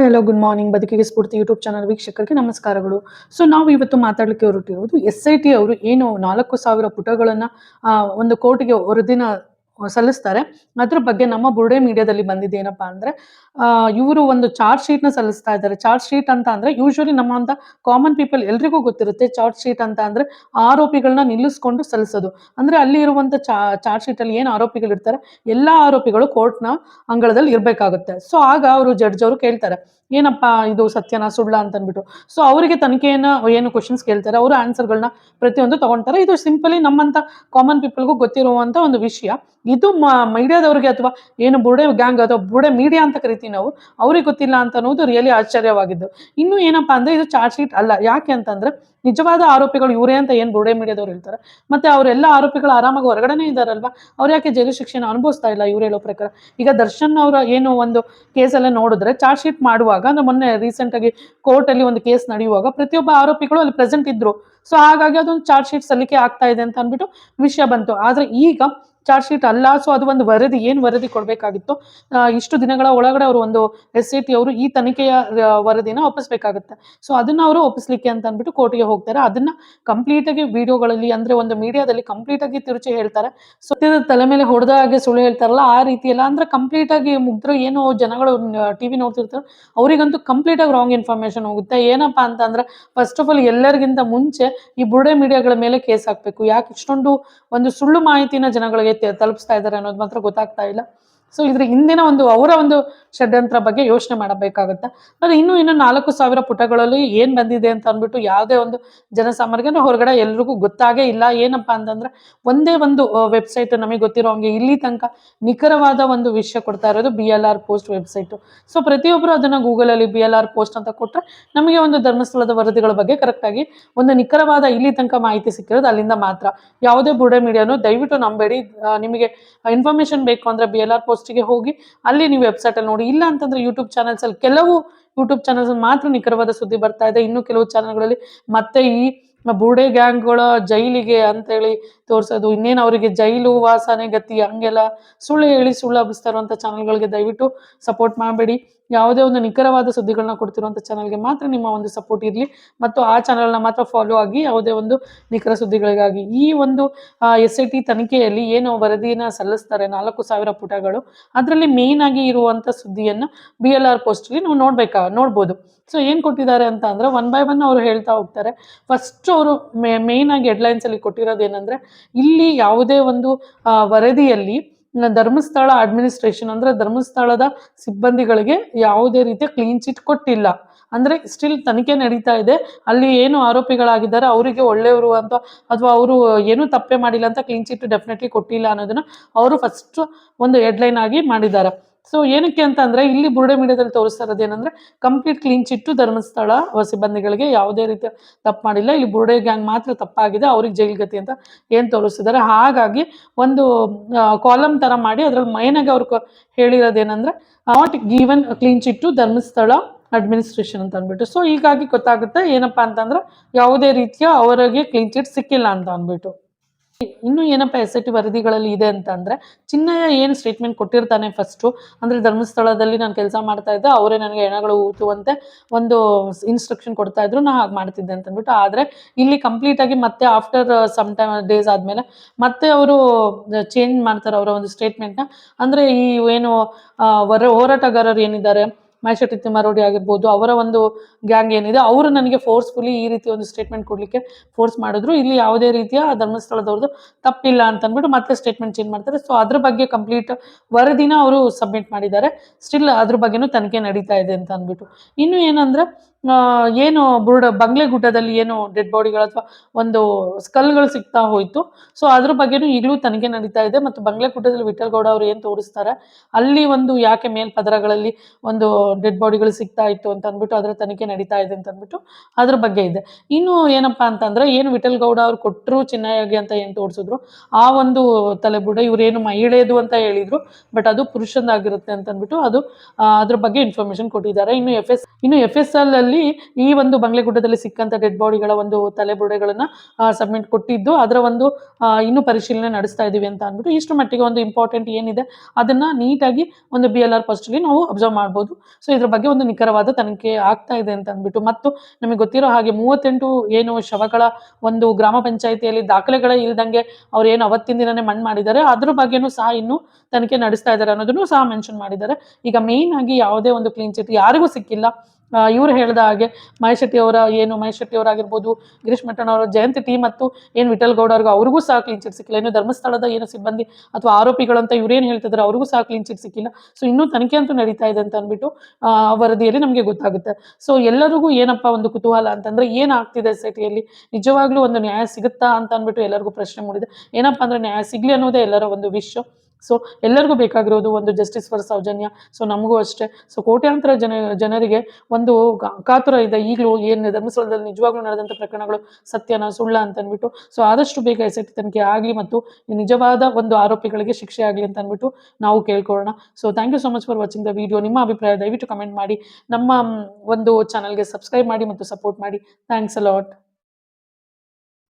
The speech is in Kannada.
ಹಾಯ್ ಹಲೋ ಗುಡ್ ಮಾರ್ನಿಂಗ್ ಬದುಕಿಗೆ ಸ್ಫೂರ್ತಿ ಯೂಟ್ಯೂಬ್ ಚಾನಲ್ ವೀಕ್ಷಕರಿಗೆ ನಮಸ್ಕಾರಗಳು. ಸೊ ನಾವು ಇವತ್ತು ಮಾತಾಡಲಿಕ್ಕೆ ಹೊರಟಿರುವುದು ಎಸ್ ಐ ಟಿ ಅವರು ಏನು ನಾಲ್ಕು ಸಾವಿರ ಪುಟಗಳನ್ನು ಒಂದು ಕೋರ್ಟ್ಗೆ ವರದಿನ ಸಲ್ಲಿಸ್ತಾರೆ. ಅದ್ರ ಬಗ್ಗೆ ನಮ್ಮ ಬುರ್ಡೆ ಮೀಡಿಯಾದಲ್ಲಿ ಬಂದಿದೆ ಏನಪ್ಪಾ ಅಂದ್ರೆ ಇವರು ಒಂದು ಚಾರ್ಜ್ ಶೀಟ್ನ ಸಲ್ಲಿಸ್ತಾ ಇದ್ದಾರೆ. ಚಾರ್ಜ್ ಶೀಟ್ ಅಂತ ಅಂದ್ರೆ ಯೂಶುವಲಿ ನಮ್ಮ ಅಂತ ಕಾಮನ್ ಪೀಪಲ್ ಎಲ್ರಿಗೂ ಗೊತ್ತಿರುತ್ತೆ ಚಾರ್ಜ್ ಶೀಟ್ ಅಂತ ಅಂದ್ರೆ ಆರೋಪಿಗಳನ್ನ ನಿಲ್ಲಿಸ್ಕೊಂಡು ಸಲ್ಲಿಸೋದು. ಅಂದ್ರೆ ಅಲ್ಲಿ ಇರುವಂತ ಚಾರ್ಜ್ ಶೀಟ್ ಅಲ್ಲಿ ಏನು ಆರೋಪಿಗಳು ಇರ್ತಾರೆ, ಎಲ್ಲಾ ಆರೋಪಿಗಳು ಕೋರ್ಟ್ನ ಅಂಗಳದಲ್ಲಿ ಇರಬೇಕಾಗುತ್ತೆ. ಸೊ ಆಗ ಅವರು ಜಡ್ಜ್ ಅವರು ಕೇಳ್ತಾರೆ, ಏನಪ್ಪಾ ಇದು ಸತ್ಯನ ಸುಳ್ಳ ಅಂತ ಅಂದ್ಬಿಟ್ಟು ಸೊ ಅವರಿಗೆ ತನಿಖೆಯನ್ನ ಏನು ಕ್ವಶನ್ಸ್ ಕೇಳ್ತಾರೆ, ಅವರು ಆನ್ಸರ್ಗಳನ್ನ ಪ್ರತಿಯೊಂದು ತಗೊಂತಾರೆ. ಇದು ಸಿಂಪಲಿ ನಮ್ಮಂತ ಕಾಮನ್ ಪೀಪಲ್ಗೂ ಗೊತ್ತಿರುವಂತ ಒಂದು ವಿಷಯ. ಇದು ಮೀಡಿಯಾದವ್ರಿಗೆ ಅಥವಾ ಏನು ಬುಡೆ ಗ್ಯಾಂಗ್ ಅಥವಾ ಬುಡೆ ಮೀಡಿಯಾ ಅಂತ ಕರಿತೀವಿ ನಾವು, ಅವ್ರಿಗೆ ಗೊತ್ತಿಲ್ಲ ಅಂತ ಅನ್ನೋದು ರಿಯಲಿ ಆಶ್ಚರ್ಯವಾಗಿದ್ದು. ಇನ್ನು ಏನಪ್ಪಾ ಅಂದ್ರೆ ಇದು ಚಾರ್ಜ್ ಶೀಟ್ ಅಲ್ಲ. ಯಾಕೆ ಅಂತಂದ್ರೆ ನಿಜವಾದ ಆರೋಪಿಗಳು ಇವರೇ ಅಂತ ಏನು ಬೋರ್ಡೆ ಮೀಡಿಯಾದವ್ರು ಹೇಳ್ತಾರೆ? ಮತ್ತೆ ಅವರೆಲ್ಲ ಆರೋಪಿಗಳು ಆರಾಮಾಗಿ ಹೊರಗಡೆನೇ ಇದ್ದಾರಲ್ವಾ? ಅವ್ರು ಯಾಕೆ ಜೈಲು ಶಿಕ್ಷೆನ ಅನುಭವಿಸ್ತಾ ಇಲ್ಲ ಇವ್ರು ಹೇಳೋ ಪ್ರಕಾರ? ಈಗ ದರ್ಶನ್ ಅವರ ಏನು ಒಂದು ಕೇಸಲ್ಲೇ ನೋಡಿದ್ರೆ ಚಾರ್ಜ್ ಶೀಟ್ ಮಾಡುವಾಗ, ಅಂದ್ರೆ ಮೊನ್ನೆ ರೀಸೆಂಟ್ ಆಗಿ ಕೋರ್ಟ್ ಕೋರ್ಟಲ್ಲಿ ಒಂದು ಕೇಸ್ ನಡೆಯುವಾಗ ಪ್ರತಿಯೊಬ್ಬ ಆರೋಪಿಗಳು ಅಲ್ಲಿ ಪ್ರೆಸೆಂಟ್ ಇದ್ರು. ಸೊ ಹಾಗಾಗಿ ಅದೊಂದು ಚಾರ್ಜ್ ಶೀಟ್ ಸಲ್ಲಿಕೆ ಆಗ್ತಾ ಇದೆ ಅಂತ ಅಂದ್ಬಿಟ್ಟು ವಿಷಯ ಬಂತು. ಆದ್ರೆ ಈಗ ಚಾರ್ಜ್ ಶೀಟ್ ಅಲ್ಲ ಸೊ ಅದು ಒಂದು ವರದಿ, ಏನು ವರದಿ ಕೊಡಬೇಕಾಗಿತ್ತು ಇಷ್ಟು ದಿನಗಳ ಒಳಗಡೆ ಅವರು ಒಂದು ಎಸ್ ಐ ಟಿ ಅವರು ಈ ತನಿಖೆಯ ವರದಿನ ಒಪ್ಪಿಸ್ಬೇಕಾಗುತ್ತೆ. ಸೊ ಅದನ್ನ ಅವರು ಒಪ್ಪಿಸ್ಲಿಕ್ಕೆ ಅಂತ ಅಂದ್ಬಿಟ್ಟು ಕೋರ್ಟ್ಗೆ ಹೋಗ್ತಾರೆ. ಅದನ್ನ ಕಂಪ್ಲೀಟ್ ಆಗಿ ವಿಡಿಯೋಗಳಲ್ಲಿ ಅಂದ್ರೆ ಒಂದು ಮೀಡಿಯಾದಲ್ಲಿ ಕಂಪ್ಲೀಟ್ ಆಗಿ ತಿರುಚಿ ಹೇಳ್ತಾರೆ. ಸತ್ಯದ ತಲೆ ಮೇಲೆ ಹೊಡೆದ ಹಾಗೆ ಸುಳ್ಳು ಹೇಳ್ತಾರಲ್ಲ, ಆ ರೀತಿ ಎಲ್ಲ ಅಂದ್ರೆ ಕಂಪ್ಲೀಟ್ ಆಗಿ ಮುಗ್ದ್ರೆ ಏನು ಜನಗಳು ಟಿವಿ ನೋಡ್ತಿರ್ತಾರೆ. ಅವರಿಗಂತೂ ಕಂಪ್ಲೀಟ್ ಆಗಿ ರಾಂಗ್ ಇನ್ಫಾರ್ಮೇಶನ್ ಹೋಗುತ್ತೆ. ಏನಪ್ಪಾ ಅಂತ ಅಂದ್ರೆ ಫಸ್ಟ್ ಆಫ್ ಆಲ್ ಎಲ್ಲರಿಗಿಂತ ಮುಂಚೆ ಈ ಬುಡೇ ಮೀಡಿಯಾಗಳ ಮೇಲೆ ಕೇಸ್ ಹಾಕ್ಬೇಕು. ಯಾಕೆ ಇಷ್ಟೊಂದು ಒಂದು ಸುಳ್ಳು ಮಾಹಿತಿನ ಜನಗಳಿಗೆ ತಲುಪಿಸ್ತಾ ಇದ್ದಾರೆ ಅನ್ನೋದು ಮಾತ್ರ ಗೊತ್ತಾಗ್ತಾ ಇಲ್ಲ. ಸೊ ಇದ್ರ ಹಿಂದಿನ ಒಂದು ಅವರ ಒಂದು ಷಡ್ಯಂತ್ರ ಬಗ್ಗೆ ಯೋಚನೆ ಮಾಡಬೇಕಾಗುತ್ತೆ? ಅದು ಇನ್ನು ಇನ್ನು ನಾಲ್ಕು ಸಾವಿರ ಪುಟಗಳಲ್ಲಿ ಏನು ಬಂದಿದೆ ಅಂತ ಅಂದ್ಬಿಟ್ಟು ಯಾವುದೇ ಒಂದು ಜನಸಾಮಾನ್ಯರಿಗೆ ಹೊರಗಡೆ ಎಲ್ರಿಗೂ ಗೊತ್ತಾಗೇ ಇಲ್ಲ. ಏನಪ್ಪಾ ಅಂತಂದ್ರೆ ಒಂದೇ ಒಂದು ವೆಬ್ಸೈಟ್ ನಮಗೆ ಗೊತ್ತಿರೋ ಹಂಗೆ ಇಲ್ಲಿ ತನಕ ನಿಖರವಾದ ಒಂದು ವಿಷಯ ಕೊಡ್ತಾ ಇರೋದು B L R post website so ಪ್ರತಿಯೊಬ್ಬರು ಅದನ್ನ ಗೂಗಲಲ್ಲಿ ಬಿ ಎಲ್ ಆರ್ ಪೋಸ್ಟ್ ಅಂತ ಕೊಟ್ರೆ ನಮಗೆ ಒಂದು ಧರ್ಮಸ್ಥಳದ ವರದಿಗಳ ಬಗ್ಗೆ ಕರೆಕ್ಟಾಗಿ ಒಂದು ನಿಖರವಾದ ಇಲ್ಲಿ ತನಕ ಮಾಹಿತಿ ಸಿಕ್ಕಿರೋದು ಅಲ್ಲಿಂದ ಮಾತ್ರ. ಯಾವುದೇ ಬುಡೆ ಮೀಡಿಯಾನು ದಯವಿಟ್ಟು ನಂಬೇಡಿ. ನಿಮಗೆ ಇನ್ಫಾರ್ಮೇಶನ್ ಬೇಕು ಅಂದ್ರೆ ಬಿ ಎಲ್ ಆರ್ ಪೋಸ್ಟಿಗೆ ಹೋಗಿ ಅಲ್ಲಿ ನೀವು ವೆಬ್ಸೈಟ್ ಅಲ್ಲಿ ನೋಡಿ. ಇಲ್ಲ ಅಂತಂದ್ರೆ ಯೂಟ್ಯೂಬ್ ಚಾನಲ್ಸ್ ಅಲ್ಲಿ ಕೆಲವು ಯೂಟ್ಯೂಬ್ ಚಾನಲ್ಸ್ ಮಾತ್ರ ನಿಖರವಾದ ಸುದ್ದಿ ಬರ್ತಾ ಇದೆ. ಇನ್ನು ಕೆಲವು ಚಾನಲ್ಗಳಲ್ಲಿ ಮತ್ತೆ ಈ ಬುಡೆ ಗ್ಯಾಂಗ್ಗಳ ಜೈಲಿಗೆ ಅಂತೇಳಿ ತೋರಿಸೋದು. ಇನ್ನೇನು ಅವರಿಗೆ ಜೈಲು ವಾಸನೆ ಗತಿ ಹಂಗೆಲ್ಲ ಸುಳ್ಳು ಹೇಳಿ ಸುಳ್ಳು ಹಬ್ಬಿಸ್ತಾ ಇರುವಂಥ ಚಾನಲ್ಗಳಿಗೆ ದಯವಿಟ್ಟು ಸಪೋರ್ಟ್ ಮಾಡಬೇಡಿ. ಯಾವುದೇ ಒಂದು ನಿಖರವಾದ ಸುದ್ದಿಗಳನ್ನ ಕೊಡ್ತಿರುವಂಥ ಚಾನಲ್ಗೆ ಮಾತ್ರ ನಿಮ್ಮ ಒಂದು ಸಪೋರ್ಟ್ ಇರಲಿ. ಮತ್ತು ಆ ಚಾನಲ್ನ ಮಾತ್ರ ಫಾಲೋ ಆಗಿ ಯಾವುದೇ ಒಂದು ನಿಖರ ಸುದ್ದಿಗಳಿಗಾಗಿ. ಈ ಒಂದು ಎಸ್ ಐ ಟಿ ತನಿಖೆಯಲ್ಲಿ ಏನು ವರದಿಯನ್ನು ಸಲ್ಲಿಸ್ತಾರೆ ನಾಲ್ಕು ಸಾವಿರ ಪುಟಗಳು, ಅದರಲ್ಲಿ ಮೇನ್ ಆಗಿ ಇರುವಂಥ ಸುದ್ದಿಯನ್ನು ಬಿ ಎಲ್ ಆರ್ ಪೋಸ್ಟಲ್ಲಿ ನಾವು ನೋಡ್ಬೇಕಾ, ನೋಡ್ಬೋದು. ಸೊ ಏನು ಕೊಟ್ಟಿದ್ದಾರೆ ಅಂತ ಅಂದ್ರೆ ಒನ್ ಬೈ ಒನ್ ಅವರು ಹೇಳ್ತಾ ಹೋಗ್ತಾರೆ. ಫಸ್ಟ್ ಅವರು ಮೇನ್ ಆಗಿ ಹೆಡ್ಲೈನ್ಸ್ ಅಲ್ಲಿ ಕೊಟ್ಟಿರೋದು ಏನಂದ್ರೆ, ಇಲ್ಲಿ ಯಾವುದೇ ಒಂದು ವರದಿಯಲ್ಲಿ ಧರ್ಮಸ್ಥಳ ಅಡ್ಮಿನಿಸ್ಟ್ರೇಷನ್ ಅಂದ್ರೆ ಧರ್ಮಸ್ಥಳದ ಸಿಬ್ಬಂದಿಗಳಿಗೆ ಯಾವುದೇ ರೀತಿಯ ಕ್ಲೀನ್ ಚಿಟ್ ಕೊಟ್ಟಿಲ್ಲ. ಅಂದ್ರೆ ಸ್ಟಿಲ್ ತನಿಖೆ ನಡೀತಾ ಇದೆ. ಅಲ್ಲಿ ಏನು ಆರೋಪಿಗಳಾಗಿದ್ದಾರೆ, ಅವರಿಗೆ ಒಳ್ಳೆಯವರು ಅಂತ, ಅಥವಾ ಅವರು ಏನು ತಪ್ಪೆ ಮಾಡಿಲ್ಲ ಅಂತ ಕ್ಲೀನ್ ಚಿಟ್ ಡೆಫಿನೆಟ್ಲಿ ಕೊಟ್ಟಿಲ್ಲ ಅನ್ನೋದನ್ನ ಅವರು ಫಸ್ಟ್ ಒಂದು ಹೆಡ್ಲೈನ್ ಆಗಿ ಮಾಡಿದ್ದಾರೆ. ಸೊ ಏನಕ್ಕೆ ಅಂತ ಅಂದ್ರೆ ಇಲ್ಲಿ ಬುರುಡೆ ಮೀಡಿಯಾದಲ್ಲಿ ತೋರಿಸ್ತಾ ಇರೋದು ಏನಂದ್ರೆ ಕಂಪ್ಲೀಟ್ ಕ್ಲೀನ್ ಚಿಟ್ಟು ಧರ್ಮಸ್ಥಳ ಸಿಬ್ಬಂದಿಗಳಿಗೆ ಯಾವುದೇ ರೀತಿಯ ತಪ್ಪು ಮಾಡಿಲ್ಲ. ಇಲ್ಲಿ ಬುರುಡೆ ಗ್ಯಾಂಗ್ ಮಾತ್ರ ತಪ್ಪಾಗಿದೆ, ಅವ್ರಿಗೆ ಜೈಲ್ ಗತಿ ಅಂತ ಏನು ತೋರಿಸ್ತಿದ್ದಾರೆ ಹಾಗಾಗಿ ಒಂದು ಕಾಲಮ್ ತರ ಮಾಡಿ ಅದ್ರಲ್ಲಿ ಮೈನಾಗಿ ಅವ್ರು ಹೇಳಿರೋದೇನಂದ್ರೆ not given clean chit Dharmasthala administration ಅಂತ ಅಂದ್ಬಿಟ್ಟು. ಸೊ ಹೀಗಾಗಿ ಗೊತ್ತಾಗುತ್ತೆ ಏನಪ್ಪಾ ಅಂತಂದ್ರೆ ಯಾವುದೇ ರೀತಿಯ ಅವರಿಗೆ ಕ್ಲೀನ್ ಚಿಟ್ ಸಿಕ್ಕಿಲ್ಲ ಅಂತ ಅಂದ್ಬಿಟ್ಟು. ಇನ್ನು ಏನಪ್ಪ ಎಸ್ ಐ ಟಿ ವರದಿಗಳಲ್ಲಿ ಇದೆ ಅಂತಂದ್ರೆ, ಚಿನ್ನಯ್ಯ ಏನು ಸ್ಟೇಟ್ಮೆಂಟ್ ಕೊಟ್ಟಿರ್ತಾನೆ ಫಸ್ಟು ಅಂದ್ರೆ ಧರ್ಮಸ್ಥಳದಲ್ಲಿ ನಾನು ಕೆಲಸ ಮಾಡ್ತಾ ಇದ್ದೆ, ಅವರೇ ನನಗೆ ಹೆಣಗಳು ಊತುವಂತೆ ಒಂದು ಇನ್ಸ್ಟ್ರಕ್ಷನ್ ಕೊಡ್ತಾ ಇದ್ರು, ನಾ ಹಾಗೆ ಮಾಡ್ತಿದ್ದೆ ಅಂತ ಅಂದ್ಬಿಟ್ಟು ಆದ್ರೆ ಇಲ್ಲಿ ಕಂಪ್ಲೀಟ್ ಆಗಿ ಮತ್ತೆ ಆಫ್ಟರ್ ಸಮ್ ಟೈಮ್ ಡೇಸ್ ಆದ್ಮೇಲೆ ಮತ್ತೆ ಅವರು ಚೇಂಜ್ ಮಾಡ್ತಾರೆ ಅವರ ಒಂದು ಸ್ಟೇಟ್ಮೆಂಟ್ನ ಅಂದ್ರೆ ಈ ಏನು ಹೋರಾಟಗಾರರು ಏನಿದ್ದಾರೆ ಮೈಶೆಟ್ಟಿ ತಿಮ್ಮಾರೋಡಿ ಆಗಿರ್ಬೋದು, ಅವರ ಒಂದು ಗ್ಯಾಂಗ್ ಏನಿದೆ, ಅವರು ನನಗೆ ಫೋರ್ಸ್ಫುಲಿ ಈ ರೀತಿ ಒಂದು ಸ್ಟೇಟ್ಮೆಂಟ್ ಕೊಡಲಿಕ್ಕೆ ಫೋರ್ಸ್ ಮಾಡಿದ್ರು. ಇಲ್ಲಿ ಯಾವುದೇ ರೀತಿಯ ಧರ್ಮಸ್ಥಳದವ್ರದ್ದು ತಪ್ಪಿಲ್ಲ ಅಂತ ಅಂದ್ಬಿಟ್ಟು ಮತ್ತೆ ಸ್ಟೇಟ್ಮೆಂಟ್ ಚೇಂಜ್ ಮಾಡ್ತಾರೆ. ಸೊ ಅದ್ರ ಬಗ್ಗೆ ಕಂಪ್ಲೀಟ್ ವರದಿನ ಅವರು ಸಬ್ಮಿಟ್ ಮಾಡಿದ್ದಾರೆ. ಸ್ಟಿಲ್ ಅದ್ರ ಬಗ್ಗೆನೂ ತನಿಖೆ ನಡೀತಾ ಇದೆ ಅಂತ ಅಂದ್ಬಿಟ್ಟು. ಇನ್ನು ಏನಂದ್ರೆ ಏನು ಬುರುಡ, ಬಂಗ್ಲೆಗುಡ್ಡದಲ್ಲಿ ಏನು ಡೆಡ್ ಬಾಡಿಗಳು ಅಥವಾ ಒಂದು ಸ್ಕಲ್ಗಳು ಸಿಗ್ತಾ ಹೋಯ್ತು. ಸೊ ಅದ್ರ ಬಗ್ಗೆನೂ ಈಗಲೂ ತನಿಖೆ ನಡೀತಾ ಇದೆ ಮತ್ತು ಬಂಗ್ಲೆಗುಡ್ಡದಲ್ಲಿ ವಿಠಲ್ ಗೌಡ ಅವರು ಏನು ತೋರಿಸ್ತಾರೆ, ಅಲ್ಲಿ ಒಂದು ಯಾಕೆ ಮೇಲ್ಪದರಗಳಲ್ಲಿ ಒಂದು ಡೆಡ್ ಬಾಡಿಗಳು ಸಿಗ್ತಾ ಇತ್ತು ಅಂತ ಅಂದ್ಬಿಟ್ಟು ಅದರ ತನಿಖೆ ನಡೀತಾ ಇದೆ ಅಂತ ಅಂದ್ಬಿಟ್ಟು ಅದ್ರ ಬಗ್ಗೆ ಇದೆ. ಇನ್ನು ಏನಪ್ಪಾ ಅಂತಂದ್ರೆ, ಏನು ವಿಠಲ್ ಗೌಡ ಅವ್ರು ಕೊಟ್ಟರು ಚಿನ್ನಯ್ಯಗೆ ಅಂತ ಏನು ತೋರಿಸಿದ್ರು, ಆ ಒಂದು ತಲೆಬುಡ ಇವರೇನು ಮಹಿಳೆಯದು ಅಂತ ಹೇಳಿದ್ರು ಬಟ್ ಅದು ಪುರುಷಂದಾಗಿರುತ್ತೆ ಅಂತ ಅಂದ್ಬಿಟ್ಟು ಅದು ಅದ್ರ ಬಗ್ಗೆ ಇನ್ಫಾರ್ಮೇಶನ್ ಕೊಟ್ಟಿದ್ದಾರೆ. ಇನ್ನು ಎಫ್ ಎಸ್ ಇನ್ನು ಎಫ್ ಎಸ್ ಎಲ್ ಅಲ್ಲಿ ಈ ಒಂದು ಬಂಗ್ಲೆಗುಡ್ಡದಲ್ಲಿ ಸಿಕ್ಕಂತ ಡೆಡ್ ಬಾಡಿಗಳ ಒಂದು ತಲೆಬುಡೆಗಳನ್ನು ಸಬ್ಮಿಟ್ ಕೊಟ್ಟಿದ್ದು. ಅದರ ಒಂದು ಇನ್ನೂ ಪರಿಶೀಲನೆ ನಡೆಸ್ತಾ ಇದ್ದೀವಿ ಅಂತ ಅಂದ್ಬಿಟ್ಟು ಇಷ್ಟು ಮಟ್ಟಿಗೆ ಒಂದು ಇಂಪಾರ್ಟೆಂಟ್ ಏನಿದೆ, ಅದನ್ನ ನೀಟಾಗಿ ಒಂದು ಬಿ ಎಲ್ ಆರ್ ಪೋಸ್ಟಲ್ಲಿ ನಾವು ಅಬ್ಸರ್ವ್ ಮಾಡ್ಬೋದು. ಸೊ ಇದ್ರ ಬಗ್ಗೆ ಒಂದು ನಿಖರವಾದ ತನಿಖೆ ಆಗ್ತಾ ಇದೆ ಅಂತ ಅಂದ್ಬಿಟ್ಟು, ಮತ್ತು ನಮಗೆ ಗೊತ್ತಿರೋ ಹಾಗೆ ಮೂವತ್ತೆಂಟು ಏನು ಶವಗಳ ಒಂದು ಗ್ರಾಮ ಪಂಚಾಯಿತಿಯಲ್ಲಿ ದಾಖಲೆಗಳೇ ಇಲ್ದಂಗೆ ಅವ್ರು ಏನು ಅವತ್ತಿನ ದಿನನೇ ಮಣ್ಣು ಮಾಡಿದ್ದಾರೆ, ಅದ್ರ ಬಗ್ಗೆನೂ ಸಹ ಇನ್ನೂ ತನಿಖೆ ನಡೆಸ್ತಾ ಇದ್ದಾರೆ ಅನ್ನೋದನ್ನು ಸಹ ಮೆನ್ಷನ್ ಮಾಡಿದ್ದಾರೆ. ಈಗ ಮೇನ್ ಆಗಿ ಯಾವುದೇ ಒಂದು ಕ್ಲೀನ್ ಚಿಟ್ ಯಾರಿಗೂ ಸಿಕ್ಕಿಲ್ಲ. ಇವ್ರು ಹೇಳ್ದ ಹಾಗೆ ಮಹೇಶ್ ಶೆಟ್ಟಿ ಅವರ ಏನು, ಮಹೇಶ್ ಶೆಟ್ಟಿ ಗಿರೀಶ್ ಮಟ್ಟಣ್ಣ ಅವರ ಜಯಂತಿ ಟೀಮ್ ಮತ್ತು ಏನು ವಿಠಲ್ ಗೌಡ ಅವ್ರಿಗೂ ಅವ್ರಿಗೂ ಸಹ ಕ್ಲೀನ್ ಚಿಟ್ ಸಿಕ್ಕಿಲ್ಲ. ಏನು ಧರ್ಮಸ್ಥಳದ ಏನು ಸಿಬ್ಬಂದಿ ಅಥವಾ ಆರೋಪಿಗಳಂತ ಏನು ಹೇಳ್ತಿದ್ದಾರೆ ಅವ್ರಿಗೂ ಸಹ ಕ್ಲೀನ್ ಚಿಟ್ ಸಿಕ್ಕಿಲ್ಲ. ಸೊ ಇನ್ನೂ ತನಿಖೆ ಅಂತೂ ನಡೀತಾ ಇದೆ ಅಂತ ಅಂದ್ಬಿಟ್ಟು ವರದಿಯಲ್ಲಿ ನಮಗೆ ಗೊತ್ತಾಗುತ್ತೆ. ಸೊ ಎಲ್ಲರಿಗೂ ಏನಪ್ಪ ಒಂದು ಕುತೂಹಲ ಅಂತಂದ್ರೆ ಏನಾಗ್ತಿದೆ ಸಿಟಿಯಲ್ಲಿ ನಿಜವಾಗ್ಲೂ ಒಂದು ನ್ಯಾಯ ಸಿಗುತ್ತಾ ಅಂತ ಅಂದ್ಬಿಟ್ಟು ಎಲ್ಲರಿಗೂ ಪ್ರಶ್ನೆ ಮೂಡಿದೆ. ಏನಪ್ಪ ಅಂದ್ರೆ ನ್ಯಾಯ ಸಿಗ್ಲಿ ಅನ್ನೋದೇ ಎಲ್ಲರ ಒಂದು ವಿಶ್ ಸೊ ಎಲ್ಲರಿಗೂ ಬೇಕಾಗಿರೋದು ಒಂದು ಜಸ್ಟಿಸ್ ಫಾರ್ ಸೌಜನ್ಯ. ಸೊ ನಮಗೂ ಅಷ್ಟೇ. ಸೊ ಕೋಟ್ಯಾಂತರ ಜನ, ಜನರಿಗೆ ಒಂದು ಕಾತುರ ಇದೆ. ಈಗಲೂ ಏನು ಧರ್ಮಸ್ಥಳದಲ್ಲಿ ನಿಜವಾಗ್ಲೂ ನಡೆದಂಥ ಪ್ರಕರಣಗಳು ಸತ್ಯನ, ಸುಳ್ಳ ಅಂತ ಅಂದ್ಬಿಟ್ಟು ಸೊ ಆದಷ್ಟು ಬೇಗ ಎಸ್ ತನಿಖೆ ಆಗಲಿ ಮತ್ತು ನಿಜವಾದ ಒಂದು ಆರೋಪಿಗಳಿಗೆ ಶಿಕ್ಷೆ ಆಗಲಿ ಅಂತ ಅಂದ್ಬಿಟ್ಟು ನಾವು ಕೇಳ್ಕೊಳ್ಳೋಣ. So thank you so much for watching the video ನಿಮ್ಮ ಅಭಿಪ್ರಾಯ ದಯವಿಟ್ಟು ಕಮೆಂಟ್ ಮಾಡಿ. ನಮ್ಮ ಒಂದು ಚಾನಲ್ಗೆ ಸಬ್ಸ್ಕ್ರೈಬ್ ಮಾಡಿ ಮತ್ತು ಸಪೋರ್ಟ್ ಮಾಡಿ. Thanks a lot